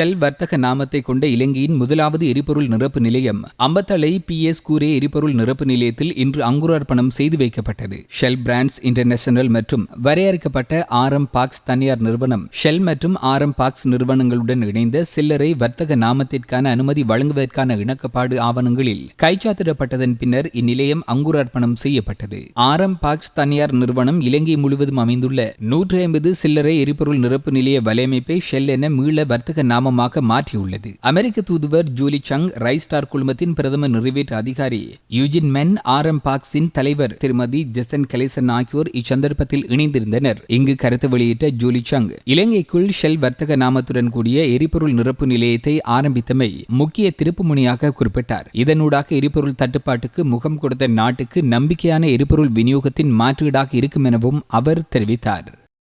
Shell வர்த்தக நாமத்தை கொண்ட இலங்கையின் முதலாவது எரிபொருள் நிரப்பு நிலையம். அம்பத்தளை பி எஸ் கூரே எரிபொருள் நிரப்பு நிலையத்தில் இன்று அங்குரார்ப்பணம் செய்து வைக்கப்பட்டது. ஷெல் பிராண்ட்ஸ் இன்டர்நேஷனல் மற்றும் வரையறுக்கப்பட்ட ஆர் எம் பாக்ஸ் தனியார் நிறுவனம். ஷெல் மற்றும் ஆர் எம் பாக்ஸ் நிறுவனங்களுடன் இணைந்த சில்லறை வர்த்தக நாமத்திற்கான அனுமதி வழங்குவதற்கான இணக்கப்பாடு ஆவணங்களில் கைச்சாத்திடப்பட்டதன் பின்னர் இந்நிலையம் அங்குரார்ப்பணம் செய்யப்பட்டது. ஆர் எம் பாக்ஸ் தனியார் நிறுவனம் இலங்கை முழுவதும் அமைந்துள்ள நூற்றி ஐம்பது சில்லறை எரிபொருள் நிரப்பு நிலைய வலையமைப்பை ஷெல் என மீள வர்த்தக கிராமமாக மாற்றியுள்ளது. அமெரிக்க தூதுவர் ஜூலி சங் ரைஸ்டார் குழுமத்தின் பிரதம நிறைவேற்று அதிகாரி யூஜின் மென் ஆர் எம் பாக்ஸின் தலைவர் திருமதி ஜெசன் கலேசன் ஆகியோர் இச்சந்தர்ப்பத்தில் இணைந்திருந்தனர். இங்கு கருத்து வெளியிட்ட ஜூலி சங் இலங்கைக்குள் ஷெல் வர்த்தக நாமத்துடன் கூடிய எரிபொருள் நிரப்பு நிலையத்தை ஆரம்பித்தமை முக்கிய திருப்புமுனையாக குறிப்பிட்டார். இதனூடாக எரிபொருள் தட்டுப்பாட்டுக்கு முகம் கொடுத்த நாட்டுக்கு நம்பிக்கையான எரிபொருள் விநியோகத்தின் மாற்றீடாக இருக்கும் எனவும் அவர் தெரிவித்தார்.